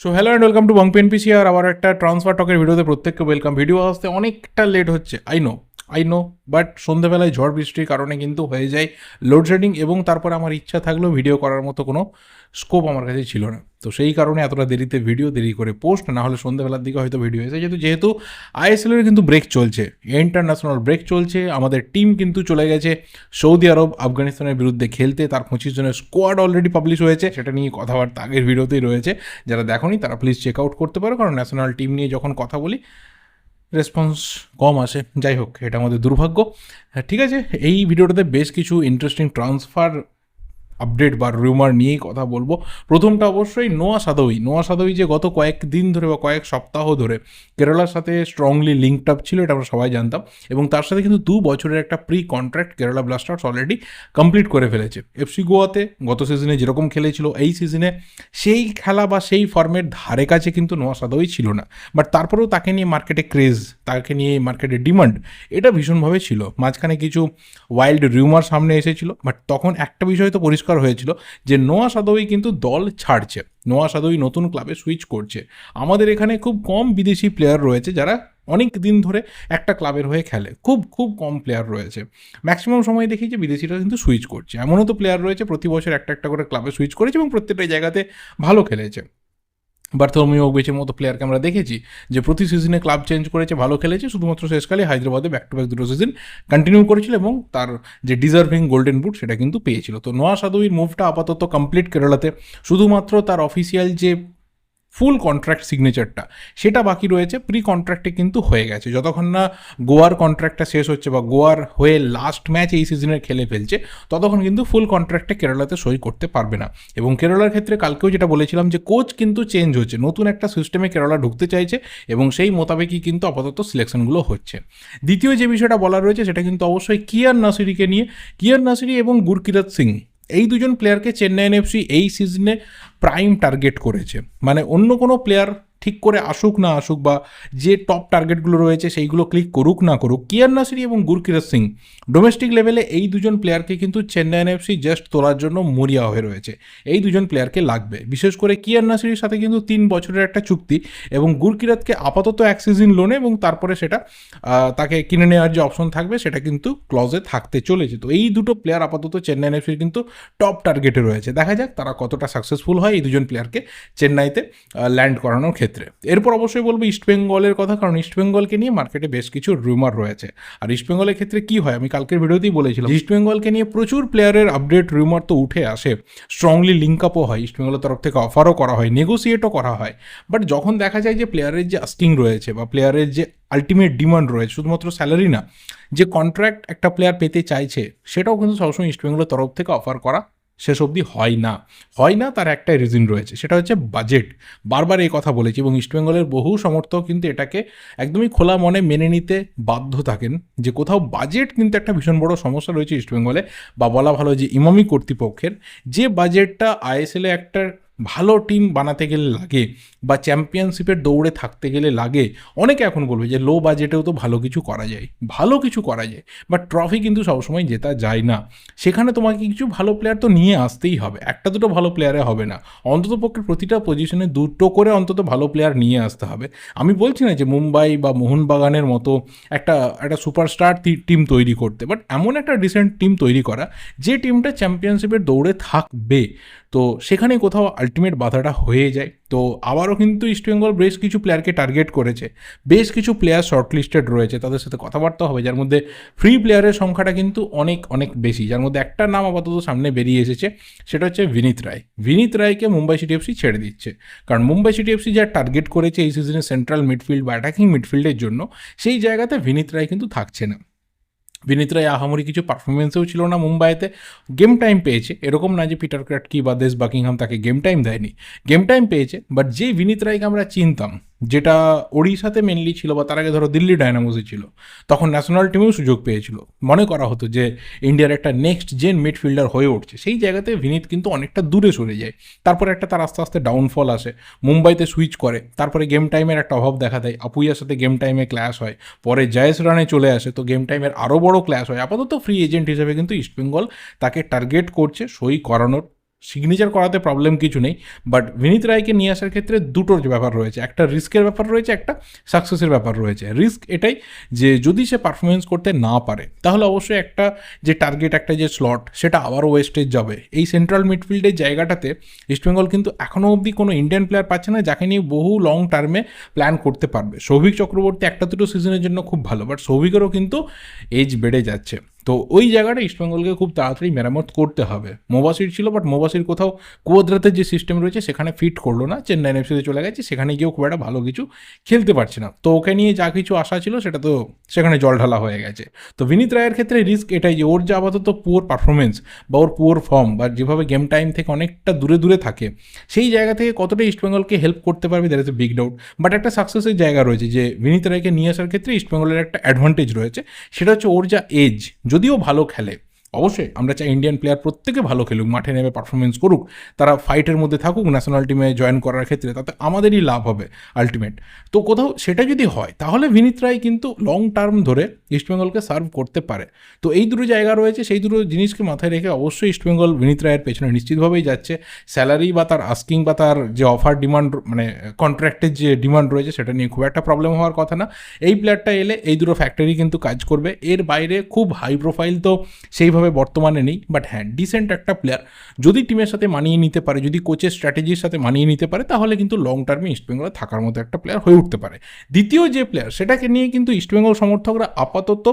So hello and welcome to Bong PC আর আবার একটা transfer টকের ভিডিওতে প্রত্যেককে ওয়েলকাম ভিডিও আসতে অনেকটা লেট হচ্ছে I know I know but সন্ধ্যেবেলায় ঝড় বৃষ্টির কারণে কিন্তু হয়ে যায় লোডশেডিং এবং তারপরে আমার ইচ্ছা থাকলেও ভিডিও করার মতো কোনো স্কোপ আমার কাছে ছিল না। তো সেই কারণে এতটা দেরিতে ভিডিও দেরি করে পোস্ট না হলে সন্ধ্যেবেলার দিকে হয়তো ভিডিও এসে যেহেতু যেহেতু আইএসএলের কিন্তু ব্রেক চলছে ইন্টারন্যাশনাল ব্রেক চলছে, আমাদের টিম কিন্তু চলে গেছে সৌদি আরব, আফগানিস্তানের বিরুদ্ধে খেলতে। তার পঁচিশ জনের স্কোয়াড অলরেডি পাবলিশ হয়েছে। সেটা নিয়ে কথাবার্তা আগের ভিডিওতেই রয়েছে। যারা দেখোনি তারা প্লিজ চেক আউট করতে পারো। কারণ ন্যাশনাল টিম নিয়ে যখন কথা বলি রেসপন্স কম আসে। যাই হোক এটা আমাদের দুর্ভাগ্য। হ্যাঁ, ঠিক আছে এই ভিডিওটাতে বেশ কিছু ইন্টারেস্টিং ট্রান্সফার আপডেট বা রিউমার নিয়েই কথা বলব। প্রথমটা অবশ্যই নোয়া সাদোই। নোয়া সাদোই যে গত কয়েক দিন ধরে বা কয়েক সপ্তাহ ধরে কেরালার সাথে স্ট্রংলি লিঙ্কড আপ ছিল, এটা আমরা সবাই জানতাম এবং তার সাথে কিন্তু দু বছরের একটা pre contract Kerala Blasters already complete করে ফেলেছে। এফসি গোয়াতে গত সিজনে যেরকম খেলেছিল, এই সিজনে সেই খেলা বা সেই ফর্মের ধারে কাছে কিন্তু নোয়া সাদোই ছিল না। বাট তারপরেও তাকে নিয়ে মার্কেটে ক্রেজ তাকে নিয়ে মার্কেটে ডিমান্ড এটা ভীষণভাবে ছিল। মাঝখানে কিছু ওয়াইল্ড রিউমার সামনে এসেছিল বাট তখন একটা বিষয় তো পরিষ্কার হয়েছিল যে নোয়া সাদোই কিন্তু দল ছাড়ছে। নোয়া সাদোই নতুন ক্লাবে সুইচ করছে। আমাদের এখানে খুব কম বিদেশি প্লেয়ার রয়েছে যারা অনেক দিন ধরে একটা ক্লাবের হয়ে খেলে। খুব খুব কম প্লেয়ার রয়েছে। ম্যাক্সিমাম সময় দেখি যে বিদেশিরা কিন্তু সুইচ করছে। এমনও তো প্লেয়ার রয়েছে, প্রতি বছর একটা একটা করে ক্লাবে সুইচ করেছে এবং প্রত্যেকটা জায়গাতে ভালো খেলেছে। বার্থোমিও বেচের মতো প্লেয়ারকে আমরা দেখেছি, যে প্রতি সিজনে ক্লাব চেঞ্জ করেছে, ভালো খেলেছে, শুধুমাত্র শেষকালে হায়দ্রাবাদে ব্যাক টু ব্যাক দুটো সিজন কন্টিনিউ করেছিল এবং তার যে ডিজার্ভিং গোল্ডেন বুট সেটা কিন্তু পেয়েছিল। তো নোয়া সাদুইর মুভটা আপাতত কমপ্লিট কেরালাতে। শুধুমাত্র তার অফিসিয়াল যে ফুল কন্ট্রাক্ট সিগনেচারটা। সেটা বাকি রয়েছে প্রি কন্ট্রাক্টে কিন্তু হয়ে গেছে। যতক্ষণ না গোয়ার কন্ট্রাক্টটা শেষ হচ্ছে বা গোয়ার হয়ে লাস্ট ম্যাচ এই সিজনের খেলে ফেলছে, ততক্ষণ কিন্তু ফুল কন্ট্রাক্টে কেরালাতে সই করতে পারবে না। এবং কেরালার ক্ষেত্রে কালকেও যেটা বলেছিলাম যে কোচ কিন্তু চেঞ্জ হচ্ছে। নতুন একটা সিস্টেমে কেরালা ঢুকতে চাইছে এবং সেই মোতাবেকই কিন্তু আপাতত সিলেকশনগুলো হচ্ছে। দ্বিতীয় যে বিষয়টা বলা রয়েছে, সেটা কিন্তু অবশ্যই কিয়ার নাসিরিকে নিয়ে। কিয়ার নাসিরি এবং গুরকিরত সিং এই দুজন প্লেয়ারকে চেন্নাইন এফসি এই সিজনে প্রাইম টার্গেট করেছে। মানে অন্য কোনো প্লেয়ার ঠিক করে আসুক না আসুক বা যে টপ টার্গেটগুলো রয়েছে সেইগুলো ক্লিক করুক না করুক, কিয়ার নাসিরি এবং গুরকিরত সিং ডোমেস্টিক লেভেলে এই দুজন প্লেয়ারকে কিন্তু চেন্নাইন এফসি জাস্ট তোলার জন্য মরিয়া হয়ে রয়েছে। এই দুজন প্লেয়ারকে লাগবে। বিশেষ করে কিয়ার নাসিরির সাথে কিন্তু তিন বছরের একটা চুক্তি এবং গুরকিরাতকে আপাতত এক সিজন লোনে এবং তারপরে সেটা তাকে কিনে নেওয়ার যে অপশন থাকবে সেটা কিন্তু ক্লজে থাকতে চলেছে। তো এই দুটো প্লেয়ার আপাতত চেন্নাইন এফসির কিন্তু টপ টার্গেটে রয়েছে। দেখা যাক তারা কতটা সাকসেসফুল হয় এই দুজন প্লেয়ারকে চেন্নাইতে ল্যান্ড করানোর ক্ষেত্রে। এরপর অবশ্যই বলব ইস্টবেঙ্গলের কথা, কারণ ইস্টবেঙ্গলকে নিয়ে মার্কেটে বেশ কিছু রুমার রয়েছে। আর ইস্টবেঙ্গলের ক্ষেত্রে কি হয়? আমি কালকের ভিডিওতেই বলেছিলাম। ইস্টবেঙ্গলকে নিয়ে প্রচুর প্লেয়ারের আপডেট রুমার তো উঠে আসে। স্ট্রংলি লিঙ্ক আপও হয় ইস্টবেঙ্গলের তরফ থেকে অফারও করা হয় নেগোসিয়েটও করা হয়। বাট যখন দেখা যায় যে প্লেয়ারের যে আস্কিং রয়েছে বা প্লেয়ারের যে আলটিমেট ডিমান্ড রয়েছে, শুধুমাত্র স্যালারি না, যে কন্ট্রাক্ট একটা প্লেয়ার পেতে চাইছে, সেটাও কিন্তু সবসময় ইস্টবেঙ্গলের তরফ থেকে অফার করা শেষ অবধি হয় না। হয় না, তার একটাই রিজন রয়েছে, সেটা হচ্ছে বাজেট বারবার এই কথা বলেছি এবং ইস্টবেঙ্গলের বহু সমর্থক কিন্তু এটাকে একদমই খোলা মনে মেনে নিতে বাধ্য থাকেন যে কোথাও বাজেট কিন্তু একটা ভীষণ বড় সমস্যা রয়েছে ইস্টবেঙ্গলে বা বলা ভালো যে ইমামি কর্তৃপক্ষের যে বাজেটটা আইএসএলে একটা ভালো টিম বানাতে গেলে লাগে বা চ্যাম্পিয়নশিপের দৌড়ে থাকতে গেলে লাগে। অনেকে এখন বলবে যে লো বাজেটেও তো ভালো কিছু করা যায়। ভালো কিছু করা যায় বাট ট্রফি কিন্তু সবসময় জেতা যায় না। সেখানে তোমাকে কিছু ভালো প্লেয়ার তো নিয়ে আসতেই হবে। একটা দুটো ভালো প্লেয়ারে হবে না। অন্তত পক্ষে প্রতিটা পজিশনে দুটো করে অন্তত ভালো প্লেয়ার নিয়ে আসতে হবে। আমি বলছি না যে, মুম্বাই বা মোহনবাগানের মতো একটা একটা সুপারস্টার টিম তৈরি করতে বাট এমন একটা ডিসেন্ট টিম তৈরি করা, যে টিমটা চ্যাম্পিয়নশিপের দৌড়ে থাকবে। তো সেখানে কোথাও আলটিমেট বাধাটা হয়ে যায়। তো আবারও কিন্তু ইস্টবেঙ্গল বেশ কিছু প্লেয়ারকে টার্গেট করেছে। বেশ কিছু প্লেয়ার শর্টলিস্টেড রয়েছে, তাদের সাথে কথাবার্তা হবে, যার মধ্যে ফ্রি প্লেয়ারের সংখ্যাটা কিন্তু অনেক অনেক বেশি। যার মধ্যে একটা নাম আপাতত সামনে বেরিয়ে এসেছে, সেটা হচ্ছে বিনীত রায় বিনীত রায়কে মুম্বাই সিটি এফসি ছেড়ে দিচ্ছে। কারণ মুম্বাই সিটি এফসি যা টার্গেট করেছে এই সিজনে সেন্ট্রাল মিডফিল্ড বা অ্যাটাকিং মিডফিল্ডের জন্য, সেই জায়গাতে বিনীত রায় কিন্তু থাকছে না। বিনীত রায় আহামরি কিছু পারফরমেন্সেও ছিল না মুম্বাইতে। গেম টাইম পেয়েছে। এরকম না যে পিটার ক্র্যাটকি বা দেশ বাকিংহাম তাকে গেম টাইম দেয়নি। গেম টাইম পেয়েছে বাট যে বিনীত রায়কে আমরা চিনতাম যেটা ওড়িশাতে মেনলি ছিল বা তার আগে ধরো দিল্লি ডায়নামোসে ছিল, তখন ন্যাশনাল টিমেও সুযোগ পেয়েছিল। মনে করা হতো যে ইন্ডিয়ার একটা নেক্সট জেন মিডফিল্ডার হয়ে উঠছে। সেই জায়গাতে ভিনিত কিন্তু অনেকটা দূরে সরে যায়। তারপরে একটা তার আস্তে আস্তে ডাউনফল আসে, মুম্বাইতে সুইচ করে, তারপরে গেম টাইমের একটা অভাব দেখা দেয়। আপুইয়ার সাথে গেম টাইমে ক্ল্যাশ হয়, পরে জয়েস রানে চলে আসে, তো গেম টাইমের আরও বড় ক্ল্যাশ হয়। আপাতত ফ্রি এজেন্ট হিসেবে কিন্তু ইস্টবেঙ্গল তাকে টার্গেট করছে সই করানোর সিগনেচার করাতে প্রবলেম কিছু নেই বাট বিনীত রায়কে নিয়ে আসার ক্ষেত্রে দুটোর ব্যাপার রয়েছে, একটা রিস্কের ব্যাপার রয়েছে, একটা সাকসেসের ব্যাপার রয়েছে। রিস্ক এটাই যে যদি সে পারফরমেন্স করতে না পারে, তাহলে অবশ্যই একটা যে টার্গেট একটা যে স্লট সেটা আবারও ওয়েস্টেজ যাবে। এই সেন্ট্রাল মিডফিল্ডের জায়গাটাতে ইস্টবেঙ্গল কিন্তু এখনও অবধি কোনো ইন্ডিয়ান প্লেয়ার পাচ্ছে না, যাকে নিয়ে বহু লং টার্মে প্ল্যান করতে পারবে। সৌভিক চক্রবর্তী একটা দুটো সিজনের জন্য খুব ভালো বাট সৌভিকেরও কিন্তু এজ বেড়ে যাচ্ছে। তো ওই জায়গাটা ইস্টবেঙ্গলকে খুব তাড়াতাড়ি মেরামত করতে হবে। মোবাসির ছিল বাট মোবাসির কোথাও কুয়াদ্রাতের যে সিস্টেম রয়েছে, সেখানে ফিট করল না। চেন্নাই এফসিতে চলে গেছে, সেখানে গিয়েও খুব একটা ভালো কিছু খেলতে পারছে না। তো ওকে নিয়ে যা কিছু আশা ছিল, সেটা তো সেখানে জল ঢালা হয়ে গেছে। তো বিনীত রায়ের ক্ষেত্রে রিস্ক এটাই যে ওর যে আপাতত পুয়ার পারফরমেন্স বা ওর পুয়ার ফর্ম বা যেভাবে গেম টাইম থেকে অনেকটা দূরে দূরে থাকে, সেই জায়গা থেকে কতটা ইস্টবেঙ্গলকে হেল্প করতে পারবে there is a big doubt but একটা সাকসেসের জায়গা রয়েছে যে বিনীত রায়কে নিয়ে আসার ক্ষেত্রে ইস্টবেঙ্গলের একটা অ্যাডভান্টেজ রয়েছে, সেটা হচ্ছে ওর যা এজ যদিও ভালো খেলে। অবশ্যই, আমরা চাই ইন্ডিয়ান প্লেয়ার প্রত্যেকে ভালো খেলুক, মাঠে নেমে পারফরমেন্স করুক, তারা ফাইটের মধ্যে থাকুক ন্যাশনাল টিমে জয়েন করার ক্ষেত্রে, তাতে আমাদেরই লাভ হবে আলটিমেট তো কোথাও সেটা যদি হয়, তাহলে বিনীত রায় কিন্তু লং টার্ম ধরে ইস্টবেঙ্গলকে সার্ভ করতে পারে। তো এই দুটো জায়গা রয়েছে, সেই দুটো জিনিসকে মাথায় রেখে অবশ্যই ইস্টবেঙ্গল বিনীত রায়ের পেছনে নিশ্চিতভাবেই যাচ্ছে। স্যালারি বা তার আস্কিং বা তার যে অফার ডিমান্ড মানে কন্ট্রাক্টের যে ডিমান্ড রয়েছে, সেটা নিয়ে খুব একটা প্রবলেম হওয়ার কথা না। এই প্লেয়ারটা এলে এই দুটো ফ্যাক্টরি কিন্তু কাজ করবে। এর বাইরে খুব হাই প্রোফাইল তো সেইভাবে বর্তমানে নেই বাট হ্যাঁ ডিসেন্ট একটা প্লেয়ার যদি টিমের সাথে মানিয়ে নিতে পারে, যদি কোচের স্ট্র্যাটেজির সাথে মানিয়ে নিতে পারে, তাহলে কিন্তু লং টার্মে ইস্টবেঙ্গলে থাকার মতো একটা প্লেয়ার হয়ে উঠতে পারে। দ্বিতীয় যে প্লেয়ার সেটাকে নিয়ে কিন্তু ইস্টবেঙ্গল সমর্থকরা আপাতত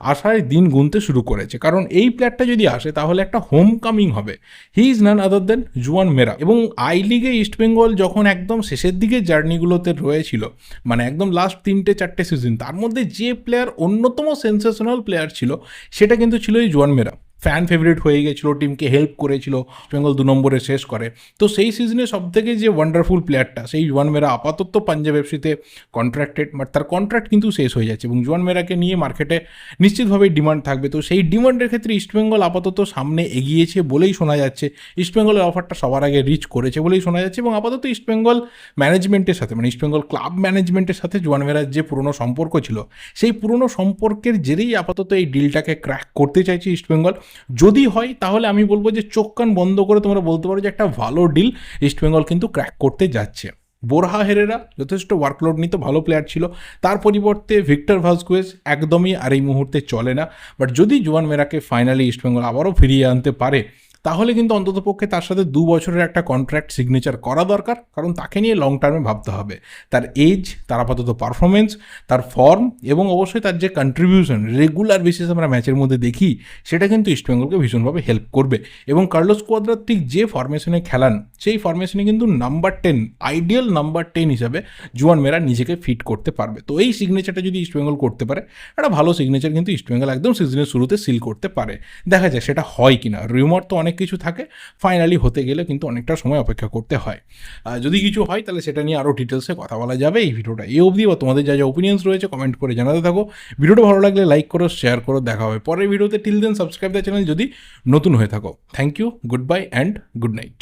আশায় দিন গুনতে শুরু করেছে। কারণ এই প্লেয়ারটা যদি আসে, তাহলে একটা হোম কামিং হবে। হি ইজ নান আদার দেন জুয়ান মেরা এবং আই লিগে ইস্টবেঙ্গল যখন একদম শেষের দিকে জার্নিগুলোতে রয়েছিল মানে একদম লাস্ট তিনটে চারটে সিজন তার মধ্যে যে প্লেয়ার অন্যতম সেন্সেশনাল প্লেয়ার ছিল, সেটা কিন্তু ছিল এই জুয়ান মেরা ফ্যান ফেভারিট হয়ে গেছিল টিমকে হেল্প করেছিল বেঙ্গল দু নম্বরে শেষ করে। তো সেই সিজনে সব থেকে যে ওয়ান্ডারফুল প্লেয়ারটা সেই জুয়ান মেরা আপাতত পাঞ্জাব এফসিতে কন্ট্রাক্টেড বাট তার কন্ট্রাক্ট কিন্তু শেষ হয়ে যাচ্ছে এবং জুয়ান মেরাকে নিয়ে মার্কেটে নিশ্চিতভাবেই ডিমান্ড থাকবে। তো সেই ডিমান্ডের ক্ষেত্রে ইস্টবেঙ্গল আপাতত সামনে এগিয়েছে বলেই শোনা যাচ্ছে। ইস্টবেঙ্গলের অফারটা সবার আগে রিচ করেছে বলেই শোনা যাচ্ছে এবং আপাতত ইস্টবেঙ্গল ম্যানেজমেন্টের সাথে মানে ইস্টবেঙ্গল ক্লাব ম্যানেজমেন্টের সাথে জুয়ান মেরার যে পুরনো সম্পর্ক ছিল, সেই পুরনো সম্পর্কের জেরেই আপাতত এই ডিলটাকে ক্র্যাক করতে চাইছে ইস্টবেঙ্গল যদি হয়, তাহলে আমি বলব যে চোখ কান বন্ধ করে তোমরা বলতে পারো যে একটা ভালো ডিল ইস্টবেঙ্গল কিন্তু ক্র্যাক করতে যাচ্ছে। বোরহা হেরেরা যথেষ্ট ওয়ার্কলোড নিতে, ভালো প্লেয়ার ছিল। তার পরিবর্তে ভিক্টর ভাস্কুয়েজ একদমই আর এই মুহূর্তে চলে না। বাট যদি জুয়ান মেরাকে ফাইনালি ইস্টবেঙ্গল আবারও ফিরিয়ে আনতে পারে তাহলে কিন্তু অন্ততপক্ষে তার সাথে দু বছরের একটা কন্ট্রাক্ট সিগনেচার করা দরকার, কারণ তাকে নিয়ে লং টার্মে ভাবতে হবে। তার এজ তার আপাতত পারফরমেন্স তার ফর্ম এবং অবশ্যই তার যে কন্ট্রিবিউশন রেগুলার বেসিস আমরা ম্যাচের মধ্যে দেখি, সেটা কিন্তু ইস্টবেঙ্গলকে ভীষণভাবে হেল্প করবে। এবং কার্লোস কোয়াদ্রার ঠিক যে ফরমেশনে খেলান, সেই ফরমেশনে কিন্তু number ten ideal number ten হিসাবে জুয়ান মেরা নিজেকে ফিট করতে পারবে। তো এই সিগনেচারটা যদি ইস্টবেঙ্গল করতে পারে, একটা ভালো সিগনেচার কিন্তু ইস্টবেঙ্গল একদম সিজনের শুরুতে সিল করতে পারে। দেখা যায় সেটা হয় কিনা। রিউমার তো অনেক কিছু থাকে ফাইনালি হতে গেলে কিন্তু অনেকটা সময় অপেক্ষা করতে হয়। যদি কিছু হয়, তাহলে সেটা নিয়ে আরও ডিটেলসে কথা বলা যাবে। এই ভিডিওটা এই অবধি বা তোমাদের যা যা ওপিনিয়ন্স রয়েছে কমেন্ট করে জানাতে থাকো। ভিডিওটা ভালো লাগলে লাইক করো শেয়ার করো, দেখা হবে পরের ভিডিওতে till then subscribe the channel যদি নতুন হয়ে থাকো। Thank you goodbye and good night